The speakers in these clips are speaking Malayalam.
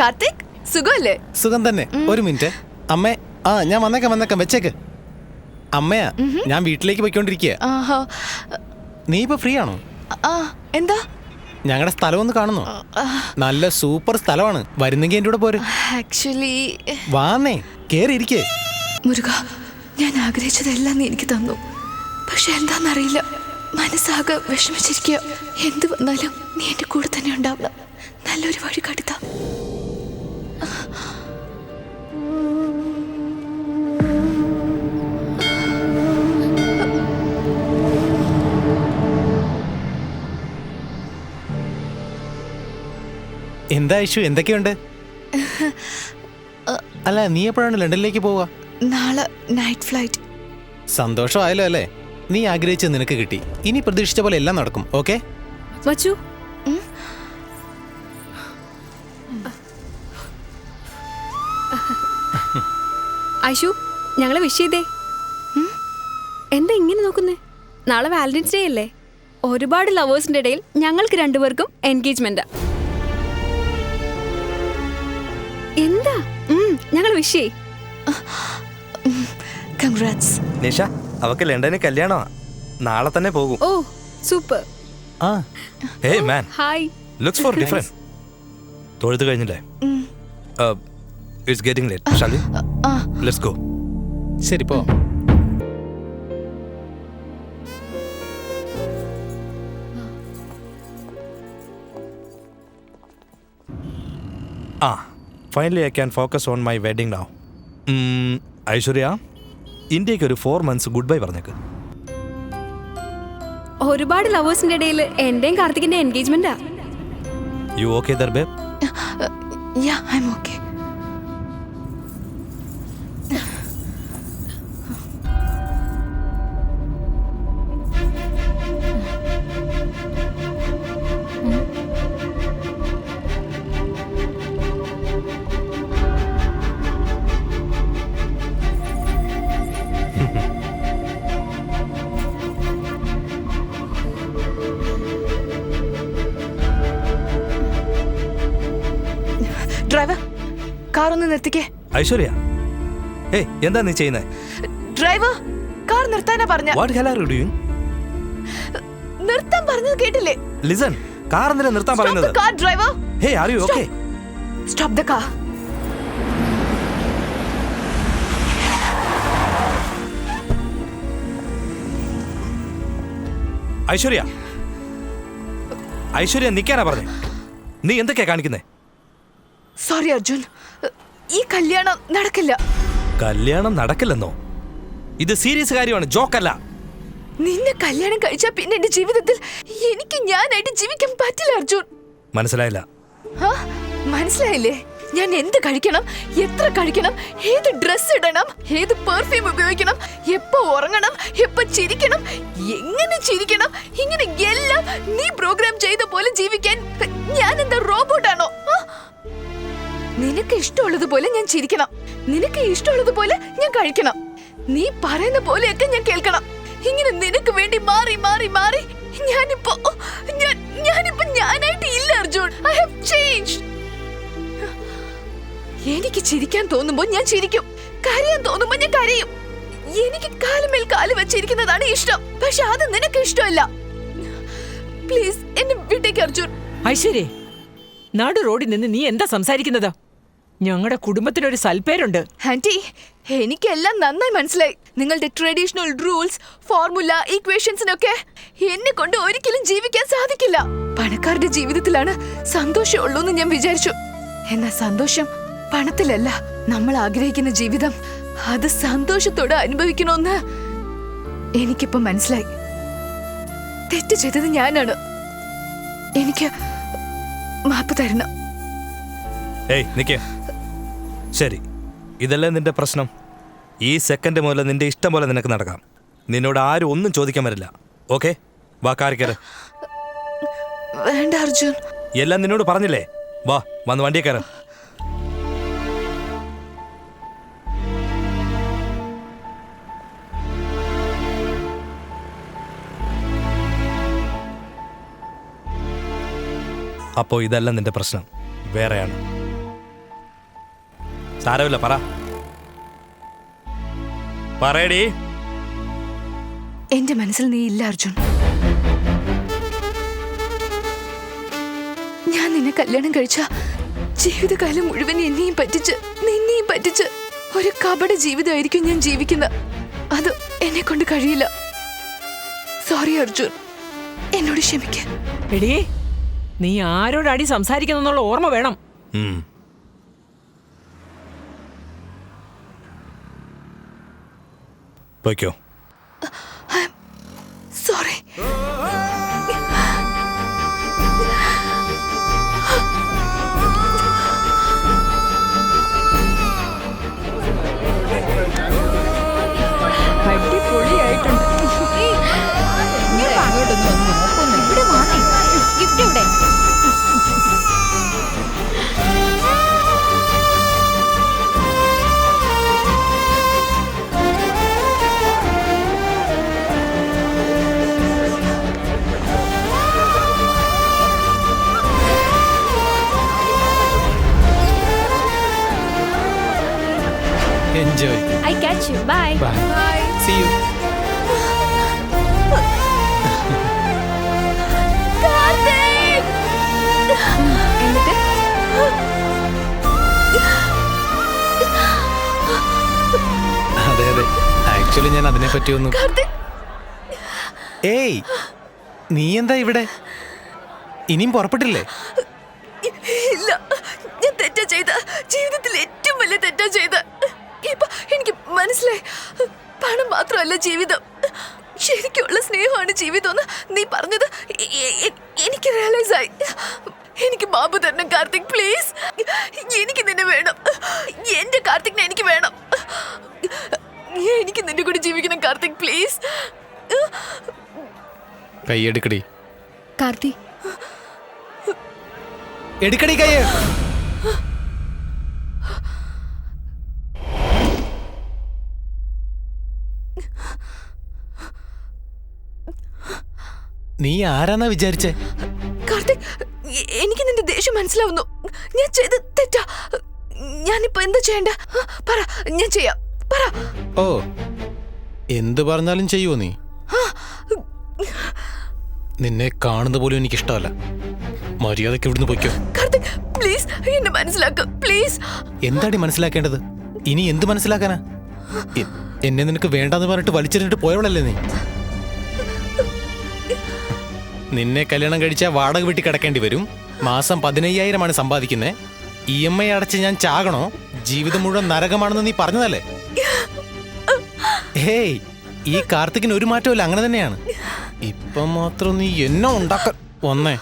കാർത്തിക് സുഖമല്ലേ? സുഖം തന്നെ. ഒരു മിനിറ്റ്. അമ്മേ ആ ഞാൻ വന്നേക്കാം വന്നേക്കാം. വെച്ചേക്ക്. അമ്മയാ ഞാൻ വീട്ടിലേക്ക് പോയിക്കൊണ്ടിരിക്കുക ആഹാ. നീ ഇപ്പൊ ഫ്രീ ആണോ? ആ എന്താ? ഞങ്ങളുടെ സ്ഥലം ഒന്ന് കാണുന്നു നല്ല സൂപ്പർ സ്ഥലമാണ്. വരുന്നെങ്കിൽ എന്റെ കൂടെ പോര്. ആക്ച്വലി വാന്നേ കേറി ഇരിക്കേ മുരുക ഞാൻ ആഗ്രഹിച്ചതെല്ലാം നീ എനിക്ക് തന്നു. പക്ഷെ എന്താണെന്നറിയില്ല മനസ്സാകെ വിഷമിച്ചിരിക്കുക എന്ത് വന്നാലും നീ എന്റെ കൂടെ തന്നെ ഉണ്ടാവണം നല്ലൊരു വഴി കാട്ടിത്താ എന്താ ഇഷ്യൂ? എന്തൊക്കെയുണ്ട്? അല്ല നീ എപ്പോഴാണ് ലണ്ടനിലേക്ക് പോവുക? നാളെ നൈറ്റ് ഫ്ലൈറ്റ് സന്തോഷമായല്ലോ അല്ലേ? നീ ആഗ്രഹിച്ച നിനക്ക് കിട്ടി. ഇനി പ്രതീക്ഷിച്ച പോലെ എല്ലാം നടക്കും ഓക്കെ? മച്ചു? ഐഷു ഞങ്ങളെ വിഷ് ചെയ്തേ. എന്താ ഇങ്ങനെ നോക്കുന്നേ? നാളെ വാലന്റൈൻസ് ഡേ അല്ലേ? ഒരുപാട് ലവേഴ്സിന്റെ ഇടയിൽ ഞങ്ങൾക്ക് രണ്ടുപേർക്കും എൻഗേജ്മെന്റാ എന്താ? ഞങ്ങൾ വിഷ് കൺഗ്രാറ്റ്സ് നിഷ അവക്ക് ലണ്ടനിൽ കല്യാണമാ. നാളെ തന്നെ പോകും. ഓ സൂപ്പർ ആ. Hey man hi looks for different തൊഴുത് കഴിഞ്ഞില്ലേ? It's getting late let's go ശരി പോ. ആ. Finally I can focus on my wedding now Aishwarya ഇന്ത്യയ്ക്ക് ഒരു ഫോർ മന്ത്സ് ഗുഡ് ബൈ പറഞ്ഞേക്ക്. ഒരുപാട് ലവേഴ്സിന്റെ ഇടയിൽ എന്റെയും കാർത്തികിന്റെ എൻഗേജ്മെന്റാ you okay ദർബേ yeah I'm okay driver car ഒന്ന് നിർത്തിക്കേ. ഐശ്വര്യ ഏയ് എന്താ നീ ചെയ്യുന്നത് ഡ്രൈവർ കാർ നിർത്താനാ പറഞ്ഞ what hell are you doing നിർത്താൻ പറഞ്ഞത് കേട്ടില്ലേ? ലിസൺ കാർ എന്തിനാ നിർത്താൻ പറഞ്ഞത് പറയുന്നത്? Car driver. Hey are you okay stop the car Aishwarya Aishwarya നിൽക്കാനാ പറഞ്ഞേ. നീ എന്തൊക്കെയാ കാണിക്കുന്നേ? സോറി അർജുൻ ഈ കല്യാണം നടക്കില്ല. കല്യാണം നടക്കില്ലെന്നോ? ഇത് സീരിയസ് കാര്യമാണ് ജോക്കല്ല. നിന്നെ കല്യാണം കഴിച്ചാ പിന്നെ എന്റെ ജീവിതത്തിൽ എനിക്ക് ഞാനായിട്ട് ജീവിക്കാൻ പറ്റില്ല അർജുൻ. മനസ്സിലായില്ല. മനസ്സിലായില്ലേ? ഞാൻ എന്ത് കഴിക്കണം എത്ര കഴിക്കണം ഏത് ഡ്രസ് ഇടണം ഏത് പെർഫ്യൂം ഉപയോഗിക്കണം എപ്പോ ഉറങ്ങണം എപ്പോ ചിരിക്കണം എങ്ങനെ ചിരിക്കണം ഇങ്ങനെ എല്ലാം നീ പ്രോഗ്രാം ചെയ്ത പോലെ ജീവിക്കാൻ ഞാൻ എന്താ റോബോട്ടാണോ? നിനക്ക് ഇഷ്ടമുള്ളതുപോലെ ഞാൻ ചിരിക്കണം. നിനക്ക് ഇഷ്ടമുള്ളതുപോലെ ഞാൻ കഴിക്കണം. നീ പറയുന്ന പോലെയൊക്കെ ഞാൻ കേൾക്കണം. ഇങ്ങനെ നിനക്ക് വേണ്ടി മാറി മാറി മാറി ഞാനിപ്പോ ഞാൻ ഞാനിപ്പോ ഞാനായിട്ട് ഇല്ല അർജുൻ. ഐ ഹാവ് ചേഞ്ച് എനിക്ക് ചിരിക്കാൻ തോന്നുമ്പോൾ ഞാൻ ചിരിക്കും. കരയാൻ തോന്നുമ്പോൾ ഞാൻ കരയും. എനിക്ക് കാലുമേൽ കാൽ വെച്ചിരിക്കുന്നതാണ് ഇഷ്ടം. പക്ഷെ അത് നിനക്ക് ഇഷ്ടമല്ല. പ്ലീസ് എന്നെ വിട്ടേക്ക് അർജുൻ. ഐശ്വര്യ നാട് റോഡിൽ നിന്ന് നീ എന്താ സംസാരിക്കുന്നത്? ഞങ്ങളുടെ കുടുംബത്തിനൊരു സൽപ്പേരുണ്ട് ആന്റി എനിക്കെല്ലാം നന്നായി മനസ്സിലായി. നിങ്ങളുടെ ട്രഡീഷണൽ റൂൾസ് ഫോർമുല ഇക്വേഷൻസിനൊക്കെ എന്നെ കൊണ്ട് ഒരിക്കലും ജീവിക്കാൻ സാധിക്കില്ല. പണക്കാരുടെ ജീവിതത്തിലാണ് സന്തോഷമുള്ളൂ എന്ന് ഞാൻ വിചാരിച്ചു. എന്നാ സന്തോഷം പണത്തിലല്ല. നമ്മൾ ആഗ്രഹിക്കുന്ന ജീവിതം അത് സന്തോഷത്തോടെ അനുഭവിക്കണമെന്ന് എനിക്കിപ്പോ മനസ്സിലായി. തെറ്റ് ചെയ്തത് ഞാനാണ്. എനിക്ക് മാപ്പ് തരണം. ഏയ് നിക്ക. ശരി. ഇതല്ലേ നിന്റെ പ്രശ്നം? ഈ സെക്കൻഡ് മുതൽ നിന്റെ ഇഷ്ടം പോലെ നിനക്ക് നടക്കാം. നിന്നോട് ആരും ഒന്നും ചോദിക്കാൻ വരില്ല. ഓക്കെ? വാ വേണ്ട അർജുൻ. എല്ലാം നിന്നോട് പറഞ്ഞില്ലേ? വാ വന്ന് വണ്ടിയെ കയറ അപ്പോ ഇതല്ല നിന്റെ പ്രശ്നം. വേറെയാണ്. സാരമില്ല പറ. പറയടി. എന്റെ മനസ്സിൽ നീ ഇല്ല അർജുൻ. ഞാൻ നിന്നെ കല്യാണം കഴിച്ച ജീവിതകാലം മുഴുവൻ എന്നെയും പറ്റിച്ച് നിന്നെയും പറ്റിച്ച് ഒരു കപട ജീവിതമായിരിക്കും ഞാൻ ജീവിക്കുന്നത് അത് എന്നെ കൊണ്ട് കഴിയില്ല. സോറി അർജുൻ. എന്നോട് ക്ഷമിക്ക. എടി നീ ആരോടാടി സംസാരിക്കുന്നുള്ള ഓർമ്മ വേണം. ഉം. പൊയ്ക്കോ sorry I you. Bye. Bye. See you എന്നിട്ട് അതെ അതെ. ആക്ച്വലി ഞാൻ അതിനെ പറ്റി ഒന്നും ഏയ് നീ എന്താ ഇവിടെ? ഇനിയും പുറപ്പെട്ടില്ലേ? ഇല്ല. ഞാൻ തെറ്റാ ചെയ്ത. ജീവിതത്തിൽ ഏറ്റവും വലിയ തെറ്റാ ചെയ്ത. ഇപ്പൊ എനിക്ക് മനസ്സിലായി. പണം മാത്രമല്ല ജീവിതം. ശരിക്കുള്ള സ്നേഹമാണ് ജീവിതം എന്ന് നീ പറഞ്ഞത് എനിക്ക് റിയലൈസ് ആയി. എനിക്ക് ബാബു തരണം കാർത്തിക് പ്ലീസ് എനിക്ക് നിന്നെ വേണം. എന്റെ കാർത്തികിനെ എനിക്ക് വേണം. എനിക്ക് നിന്റെ കൂടെ ജീവിക്കണം കാർത്തിക് പ്ലീസ് കൈ എടുക്കടി. കാർത്തി. എടുക്കടി കയ്യ് നീ ആരാന്നാ വിചാരിച്ചേ? കാർത്തിക് എനിക്ക് നിന്റെ ദേഷ്യം മനസ്സിലാവുന്നു. ഞാൻ ചെയ്ത് തെറ്റാ. ഞാനിപ്പോ എന്താ ചെയ്യണ്ട? പറ ഞാൻ ചെയ്യാം. പറ. ഓ എന്ത് പറഞ്ഞാലും ചെയ്യുമോ നീ? നിന്നെ കാണുന്ന പോലും എനിക്ക് ഇഷ്ടമല്ല മര്യാദയ്ക്ക് ഇവിടുന്ന് പൊയ്ക്കോ. കാർത്തിക് പ്ലീസ് എന്നെ മനസ്സിലാക്ക പ്ലീസ്. എന്താടി മനസ്സിലാക്കേണ്ടത്? ഇനി എന്ത് മനസ്സിലാക്കാനാ? എന്നെ നിനക്ക് വേണ്ടാന്ന് പറഞ്ഞിട്ട് വലിച്ചെറിഞ്ഞിട്ട് പോയവളല്ലേ നീ? നിന്നെ കല്യാണം കഴിച്ചാൽ വാടക വീട്ടിൽ കിടക്കേണ്ടി വരും. മാസം പതിനയ്യായിരമാണ് സമ്പാദിക്കുന്നത് ഇ എം ഐ അടച്ച് ഞാൻ ചാകണോ? ജീവിതം മുഴുവൻ നരകമാണെന്ന് നീ പറഞ്ഞതല്ലേ? ഹേയ് ഈ കാർത്തികിന് ഒരു മാറ്റമില്ല അങ്ങനെ തന്നെയാണ്. ഇപ്പം മാത്രം നീ എന്നെ ഉണ്ടാക്ക വന്നേ.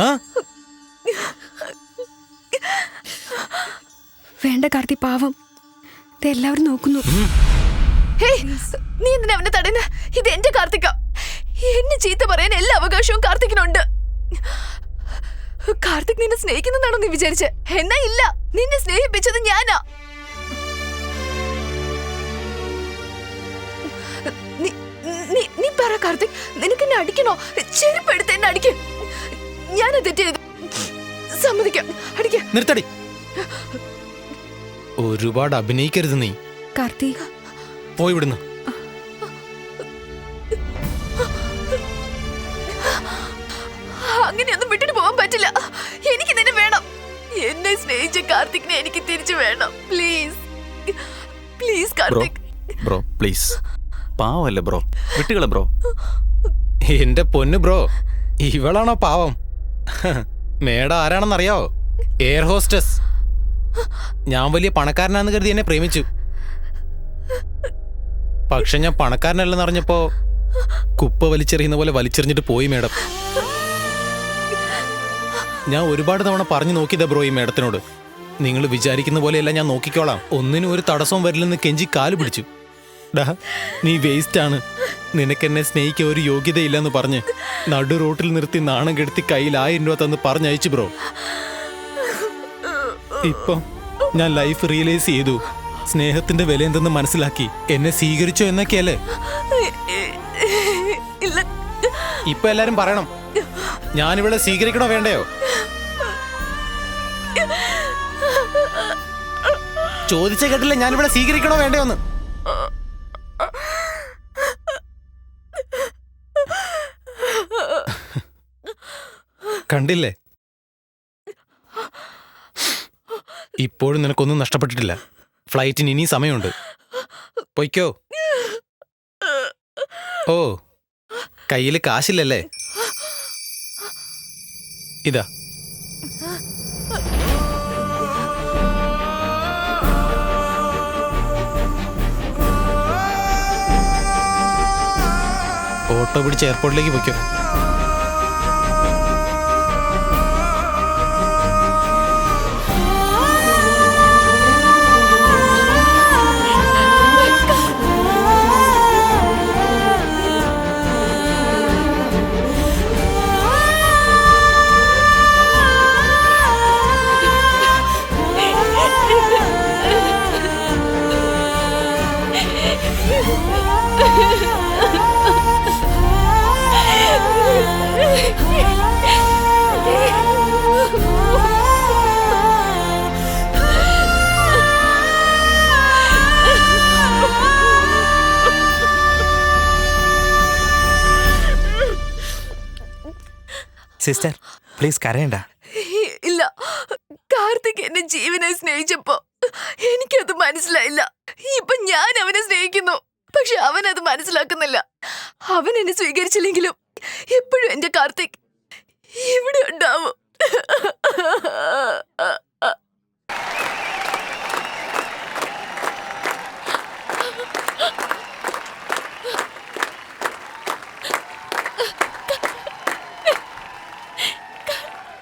ആ? വേണ്ട കാർത്തി പാവം. ഇത് എല്ലാവരും നോക്കുന്നു ഹേയ് നീ എന്തിനാ അവനെ തടയുന്ന? ഇത് എന്റെ കാർത്തിക. എന്നെ ചീത്ത പറയാൻ എല്ലാ അവകാശവും കാർത്തികിനുണ്ട് കാർത്തിക് നിന്നെ സ്നേഹിക്കുന്നതാണോ നീ വിചാരിച്ച്? എന്നാ ഇല്ല നിന്നെ സ്നേഹിപ്പിച്ചത് ഞാനാ. നീ- പറ കാർത്തിക് നിനക്ക് എന്നെ അടിക്കണോ? ചെരുപ്പെടുത്ത് എന്നെ അടിക്കും. ഞാൻ തെറ്റ് ചെയ്തു സമ്മതിക്കാം അടിക്കാം. നിർത്തടി. ഒരുപാട് അഭിനയിക്കരുത് നീ. കാർത്തിക. പോയി വിടുന്നു. കാർത്തികിനെ എനിക്ക് തിരിച്ചു വേണം. Please please bro Karthik. Bro please പാവല്ലേ ബ്രോ? വിട്ടുകളെ ബ്രോ. എന്റെ പൊന്നു ബ്രോ ഇവളാണോ പാവം? മേഡം ആരാണെന്നറിയോ? എയർ ഹോസ്റ്റസ് ഞാൻ വലിയ പണക്കാരനാന്ന് കരുതി എന്നെ പ്രേമിച്ചു. പക്ഷെ ഞാൻ പണക്കാരനല്ലെന്ന് അറിഞ്ഞപ്പോ കുപ്പ വലിച്ചെറിയുന്ന പോലെ വലിച്ചെറിഞ്ഞിട്ട് പോയി മേഡം. ഞാൻ ഒരുപാട് തവണ പറഞ്ഞു നോക്കിയതാ ബ്രോ ഈ മേഡത്തിനോട്. നിങ്ങൾ വിചാരിക്കുന്ന പോലെയല്ല ഞാൻ നോക്കിക്കോളാം. ഒന്നിനും ഒരു തടസ്സവും വരില്ലെന്ന് കെഞ്ചി കാൽ പിടിച്ചു. ഡാ നീ വേസ്റ്റ് ആണ്. നിനക്കെന്നെ സ്നേഹിക്കാൻ ഒരു യോഗ്യതയില്ലെന്ന് പറഞ്ഞ് നടു റോട്ടിൽ നിർത്തി നാണം കെടുത്തി കയ്യിൽ ആയിരം രൂപ തന്ന് പറഞ്ഞയച്ചു ബ്രോ. ഇപ്പം ഞാൻ ലൈഫ് റിയലൈസ് ചെയ്തു. സ്നേഹത്തിന്റെ വില എന്തെന്ന് മനസ്സിലാക്കി. എന്നെ സ്വീകരിച്ചോ എന്നൊക്കെയല്ലേ ഇപ്പൊ എല്ലാരും പറയണം. ഞാനിവിടെ സ്വീകരിക്കണോ വേണ്ടയോ? ചോദിച്ച കേട്ടില്ല ഞാനിവിടെ സ്വീകരിക്കണോ വേണ്ടയോന്ന് കണ്ടില്ലേ? ഇപ്പോഴും നിനക്കൊന്നും നഷ്ടപ്പെട്ടിട്ടില്ല. ഫ്ലൈറ്റിന് ഇനി സമയമുണ്ട്. പൊയ്ക്കോ. ഓ കയ്യിൽ കാശില്ലല്ലേ? ഇതാ. ഓട്ടോ പിടിച്ച് എയർപോർട്ടിലേക്ക് പൊയ്ക്കോ. സിസ്റ്റർ പ്ലീസ് കരയണ്ട. ഇല്ല. കാർത്തിക് എന്നെ ജീവനെ സ്നേഹിച്ചപ്പോ എനിക്കത് മനസ്സിലായില്ല. ഇപ്പൊ ഞാൻ അവനെ സ്നേഹിക്കുന്നു. പക്ഷെ അവൻ അത് മനസ്സിലാക്കുന്നില്ല. അവൻ എന്നെ സ്വീകരിച്ചില്ലെങ്കിലും എപ്പോഴും എന്റെ കാർത്തിക് ഇവിടെ ഉണ്ടാവും.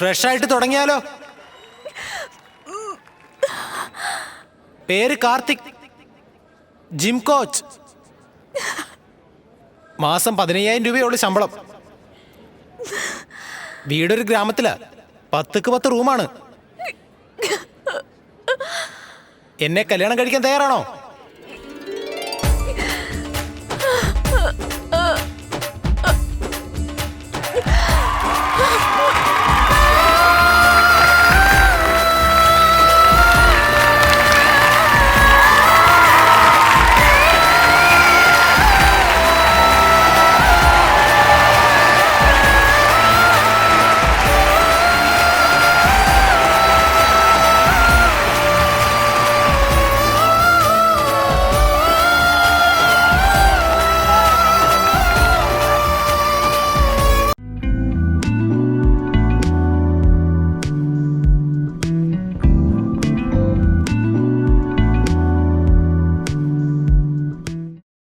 ഫ്രഷ് ആയിട്ട് തുടങ്ങിയാലോ? പേര് കാർത്തിക്. Gym coach. മാസം പതിനയ്യായിരം രൂപയുള്ളൂ ശമ്പളം. വീടൊരു ഗ്രാമത്തിലാ. പത്തുക്ക് പത്ത് റൂമാണ്. എന്നെ കല്യാണം കഴിക്കാൻ തയ്യാറാണോ?